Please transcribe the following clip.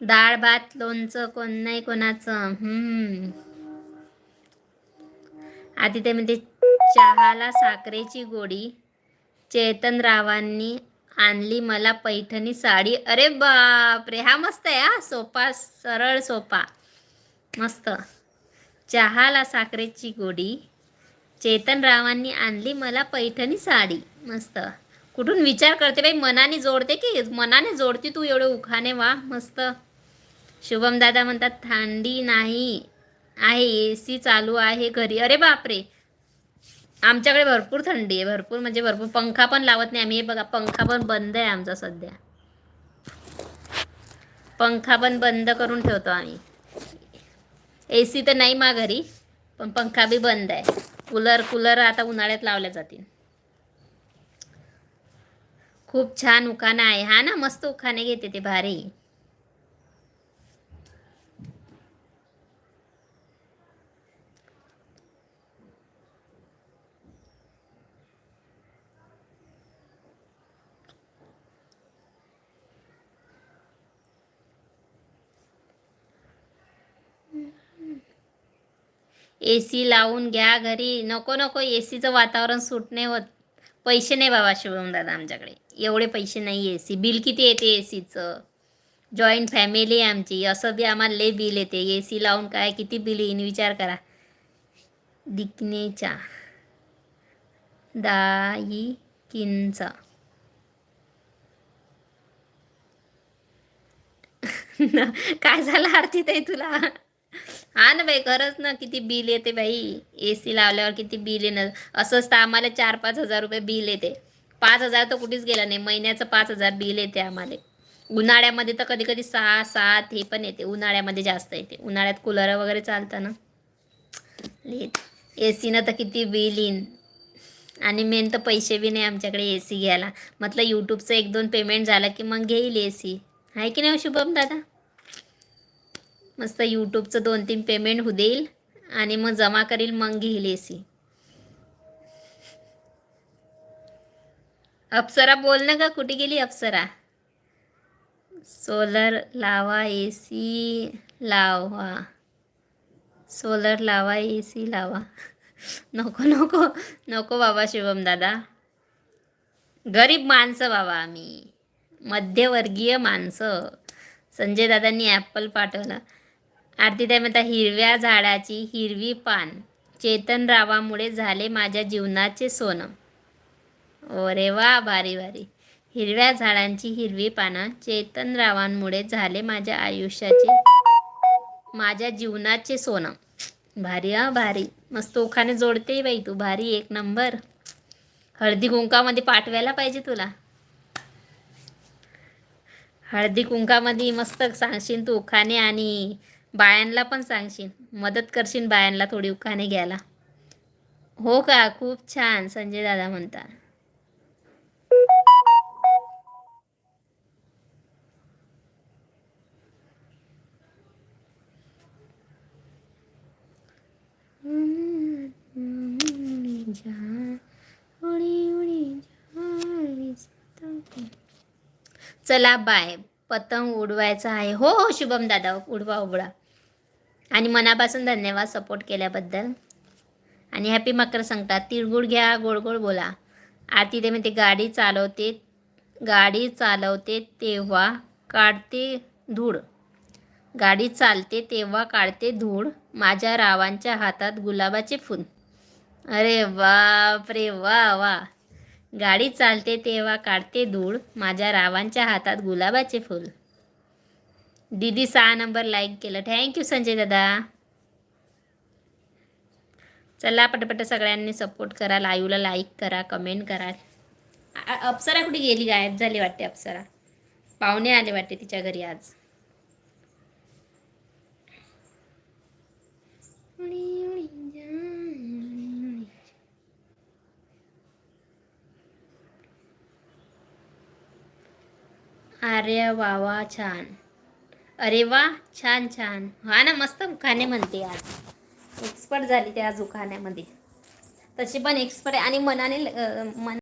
डाळ भात लोणचं कोण नाही कोणाचं. आधी ते म्हणते चहाला साखरेची गोडी. चेतन रावांनी आणली मला पैठणी साडी. अरे बापरे हा मस्त आहे हा सोपा सरळ सोपा. मस्त. चहाला साखरेची गोडी. चेतन रावांनी आणली मला पैठणी साडी. मस्त. कुठून विचार करते बाई मनाने जोडते की मनाने जोडते तू एवढे उखाणे वा मस्त. शुभम दादा म्हणतात थंडी नाही आहे ए सी चालू आहे घरी. अरे बापरे. आमच्याकडे भरपूर थंडी आहे भरपूर म्हणजे भरपूर. पंखा पण लावत नाही आम्ही. हे बघा पंखा पण बंद आहे आमचा सध्या. पंखा पण बंद करून ठेवतो आम्ही. ए सी तर नाही मा घरी पण पंखा बी बंद आहे. कूलर कूलर आता उन्हाळ्यात लावल्या जातील. खूप छान उखाणा आहे. हा ना मस्त उखाणे घेते ते भारी. ए सी लावून घ्या घरी. नको नको ए सीचं वातावरण सुटणे नाही होत. पैसे नाही बाबा शिवम दादा आमच्याकडे. एवढे पैसे नाही ए सी बिल किती येते ए सीचं जॉईंट फॅमिली आहे आमची. असं बी आम्हाला लय बिल येते. ए सी लावून काय किती बिल येईन विचार करा. दिकनेच्या दाई किंचा काय झालं आरती ताई तुला? हा ना बाई खरंच ना. किती बिल येते बाई. ए सी लावल्यावर किती बिल येणार. असंच तर आम्हाला चार पाच हजार रुपये बिल येते. पाच हजार तर कुठेच गेला नाही. महिन्याचं पाच हजार बिल येते आम्हाला. उन्हाळ्यामध्ये तर कधी कधी सहा सात हे पण येते. उन्हाळ्यामध्ये जास्त येते. उन्हाळ्यात कूलर वगैरे चालतं ना. ए सीनं तर किती बिल येईन. आणि मेन तर पैसे बी नाही आमच्याकडे ए सी घ्यायला. म्हटलं यूट्यूबचं एक दोन पेमेंट झालं की मग घेईल ए सी आहे की नाही शुभम दादा? मस्त यूट्यूबचं दोन तीन पेमेंट होऊ देईल. आणि मग जमा करील मग घेईल ए सी अप्सरा बोल ना का कुठे गेली अप्सरा? सोलर लावा ए सी लावा. सोलर लावा ए सी लावा. नको नको नको बाबा शिवम दादा. गरीब माणसं बाबा आम्ही. मध्यवर्गीय माणसं. संजय दादांनी ॲपल पाठवला. आरती ताई म्हणता हिरव्या झाडाची हिरवी पान चेतन रावामुळे झाले माझ्या जीवनाचे सोनं. अरे वा भारी भारी हिरव्या झाडांची हिरवी पानं चेतन रावांमुळे झाले माझ्या आयुष्याचे माझ्या जीवनाचे सोनं. भारी हा भारी. मस्त ओखाने जोडते बाई तू भारी एक नंबर. हळदी कुंकामध्ये पाठवायला पाहिजे तुला. हळदी कुंकामध्ये मस्त सांगशील तू ओखाने आणि बायांना पण सांगशील. मदत करशील बायांना थोडी उखाणे घ्यायला. हो का? खूप छान. संजय दादा म्हणता चला बाय. पतंग उडवायचा आहे. हो हो शुभम दादा उडवा उडवा. आणि मनापासून धन्यवाद सपोर्ट केल्याबद्दल. आणि हॅपी मकर संक्रांत. तिळगुळ घ्या गोड गोड बोला. आरती ते म्हणते गाडी चालवते गाडी चालवते तेव्हा काढते धूळ. गाडी चालते तेव्हा काढते धूळ. माझ्या रावांच्या हातात गुलाबाचे फूल. अरे बाप रे वा वा. गाडी चालते तेव्हा काढते धूळ. माझ्या रावांच्या हातात गुलाबाचे फूल. दीदी सहा नंबर लाईक केलं. थँक्यू संजय दादा. चला पटपट सगळ्यांनी सपोर्ट करा. लाईव्हला लाईक करा कमेंट करा. अप्सरा कुठे गेली? गायब झाली वाटते अप्सरा. पाहुणे आले वाटते तिच्या घरी आज. अरे वा वा छान. अरे वा छान छान. हा ना मस्त उखाणे म्हणते आज. एक्सपर्ट झाली ते आज उखाण्यामध्ये. तशी पण एक्सपर्ट आहे. आणि मनाने अं, मन